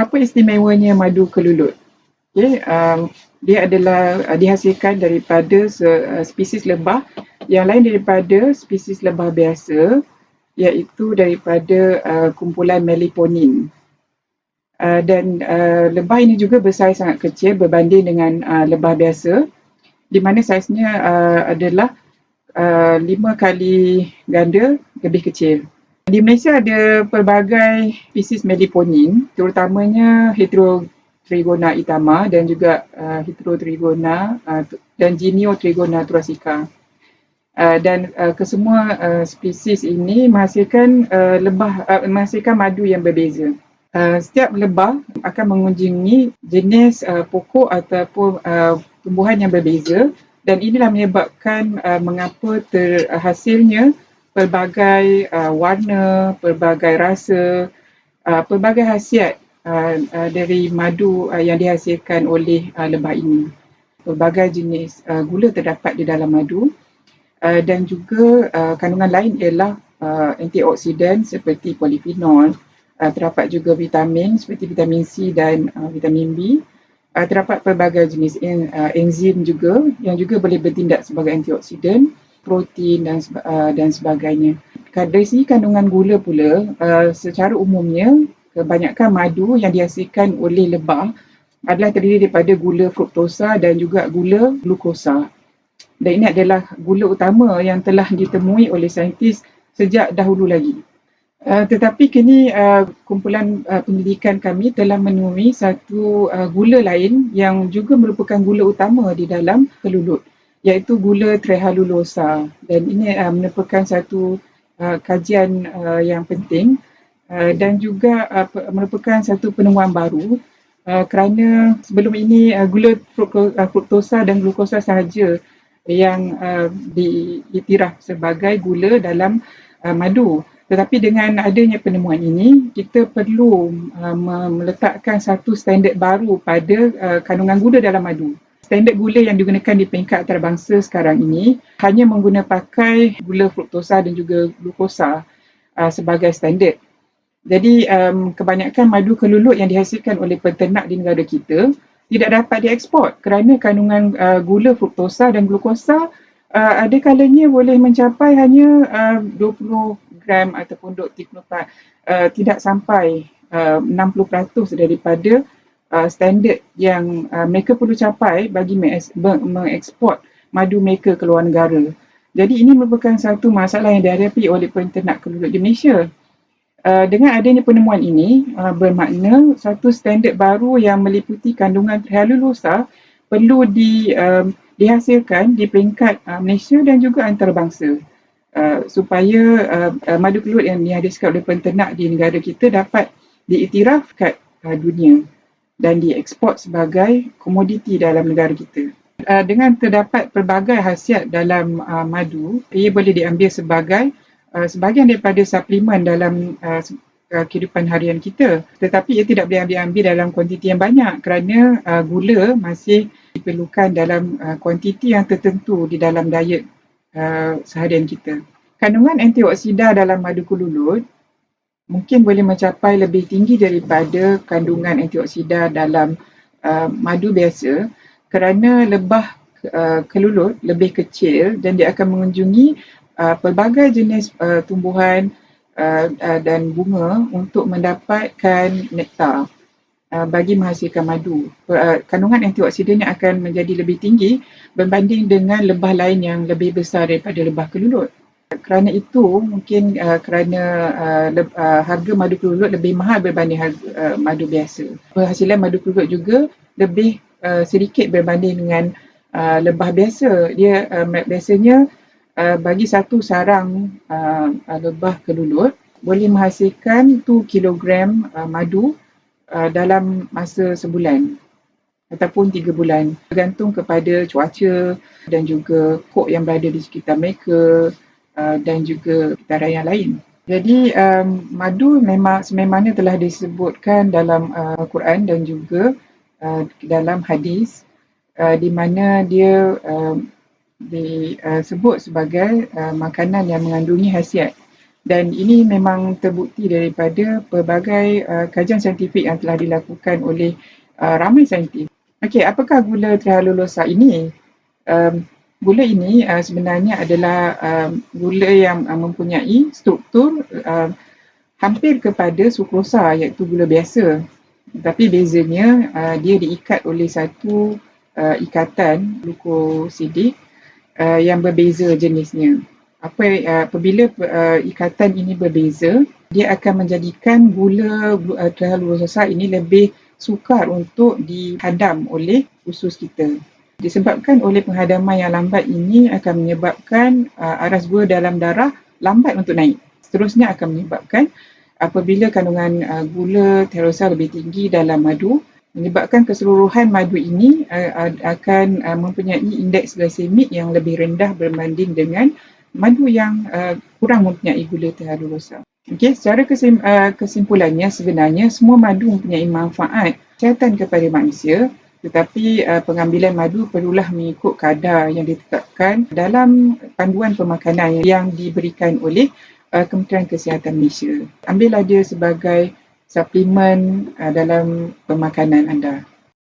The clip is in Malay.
apa istimewanya madu kelulut? Okay, um, dia adalah uh, dihasilkan daripada uh, spesies lebah yang lain daripada spesies lebah biasa iaitu daripada uh, kumpulan meliponin. Uh, dan uh, lebah ini juga bersaiz sangat kecil berbanding dengan uh, lebah biasa di mana saiznya uh, adalah uh, lima kali ganda lebih kecil. Di Malaysia ada pelbagai spesies meliponin terutamanya Heterotrigona itama dan juga uh, Heterotrigona uh, dan Geniotrigona thoracea. Uh, dan uh, kesemua uh, spesies ini menghasilkan uh, lebah uh, menghasilkan madu yang berbeza. Uh, setiap lebah akan mengunjungi jenis uh, pokok ataupun uh, tumbuhan yang berbeza dan inilah menyebabkan uh, mengapa terhasilnya pelbagai uh, warna, pelbagai rasa, uh, pelbagai khasiat uh, uh, dari madu uh, yang dihasilkan oleh uh, lebah ini. Pelbagai jenis uh, gula terdapat di dalam madu uh, dan juga uh, kandungan lain ialah uh, antioksidan seperti polifenol, uh, terdapat juga vitamin seperti vitamin C dan uh, vitamin B. Uh, terdapat pelbagai jenis en, uh, enzim juga yang juga boleh bertindak sebagai antioksidan, protein dan uh, dan sebagainya. Dari segi kandungan gula pula, uh, secara umumnya kebanyakan madu yang dihasilkan oleh lebah adalah terdiri daripada gula fruktosa dan juga gula glukosa. Dan ini adalah gula utama yang telah ditemui oleh saintis sejak dahulu lagi. Uh, tetapi kini uh, kumpulan uh, penyelidikan kami telah menemui satu uh, gula lain yang juga merupakan gula utama di dalam kelulut iaitu gula trehallulosa dan ini uh, merupakan satu uh, kajian uh, yang penting uh, dan juga uh, merupakan satu penemuan baru uh, kerana sebelum ini uh, gula fruktosa dan glukosa sahaja yang uh, diiktiraf sebagai gula dalam uh, madu tetapi dengan adanya penemuan ini, kita perlu uh, meletakkan satu standard baru pada uh, kandungan gula dalam madu. Standard gula yang digunakan di peringkat antarabangsa sekarang ini hanya menggunakan pakai gula fruktosa dan juga glukosa uh, sebagai standard. Jadi um, kebanyakan madu kelulut yang dihasilkan oleh peternak di negara kita tidak dapat diekspor kerana kandungan uh, gula fruktosa dan glukosa uh, ada kalanya boleh mencapai hanya uh, 20 gram ataupun dot tiknopat uh, tidak sampai uh, 60% daripada uh, standard yang uh, mereka perlu capai bagi mengeksport madu mereka ke luar negara. Jadi ini merupakan satu masalah yang dihadapi oleh penternak kelulut di Malaysia. Uh, dengan adanya penemuan ini uh, bermakna satu standard baru yang meliputi kandungan trialulosa perlu di, uh, dihasilkan di peringkat uh, Malaysia dan juga antarabangsa. Uh, supaya uh, uh, madu kelulut yang dihadirkan oleh penternak di negara kita dapat diiktiraf kat uh, dunia dan dieksport sebagai komoditi dalam negara kita. Uh, dengan terdapat pelbagai khasiat dalam uh, madu, ia boleh diambil sebagai uh, sebahagian daripada suplemen dalam uh, kehidupan harian kita. Tetapi ia tidak boleh ambil-ambil dalam kuantiti yang banyak kerana uh, gula masih diperlukan dalam uh, kuantiti yang tertentu di dalam diet uh, seharian kita. Kandungan antioksida dalam madu kelulut mungkin boleh mencapai lebih tinggi daripada kandungan antioksida dalam uh, madu biasa kerana lebah uh, kelulut lebih kecil dan dia akan mengunjungi uh, pelbagai jenis uh, tumbuhan uh, uh, dan bunga untuk mendapatkan nektar. Uh, bagi menghasilkan madu. Uh, kandungan antioksidannya akan menjadi lebih tinggi berbanding dengan lebah lain yang lebih besar daripada lebah kelululut. Kerana itu mungkin uh, kerana uh, le- uh, harga madu kelululut lebih mahal berbanding harga uh, madu biasa. Penghasilan madu kelululut juga lebih uh, sedikit berbanding dengan uh, lebah biasa. Dia uh, biasanya uh, bagi satu sarang uh, lebah kelululut boleh menghasilkan 2 kilogram uh, madu uh, dalam masa sebulan ataupun tiga bulan bergantung kepada cuaca dan juga kok yang berada di sekitar mereka uh, dan juga perkara yang lain. Jadi um, madu memang sememangnya telah disebutkan dalam uh, Quran dan juga uh, dalam hadis uh, di mana dia uh, disebut sebagai uh, makanan yang mengandungi khasiat dan ini memang terbukti daripada pelbagai uh, kajian saintifik yang telah dilakukan oleh uh, ramai saintis. Okey, apakah gula trihalolosa ini? Um, gula ini uh, sebenarnya adalah um, gula yang uh, mempunyai struktur uh, hampir kepada sukrosa iaitu gula biasa. Tapi bezanya uh, dia diikat oleh satu uh, ikatan glukosidik uh, yang berbeza jenisnya apa uh, apabila uh, ikatan ini berbeza dia akan menjadikan gula uh, trihalolosa ini lebih sukar untuk dihadam oleh usus kita disebabkan oleh penghadaman yang lambat ini akan menyebabkan uh, aras gula dalam darah lambat untuk naik seterusnya akan menyebabkan apabila kandungan uh, gula trihalolosa lebih tinggi dalam madu menyebabkan keseluruhan madu ini uh, akan uh, mempunyai indeks glisemik yang lebih rendah berbanding dengan madu yang uh, kurang mempunyai gula trihalolosa. Okey, secara kesim, uh, kesimpulannya sebenarnya semua madu mempunyai manfaat kesihatan kepada manusia tetapi uh, pengambilan madu perlulah mengikut kadar yang ditetapkan dalam panduan pemakanan yang diberikan oleh uh, Kementerian Kesihatan Malaysia. Ambillah dia sebagai suplemen uh, dalam pemakanan anda.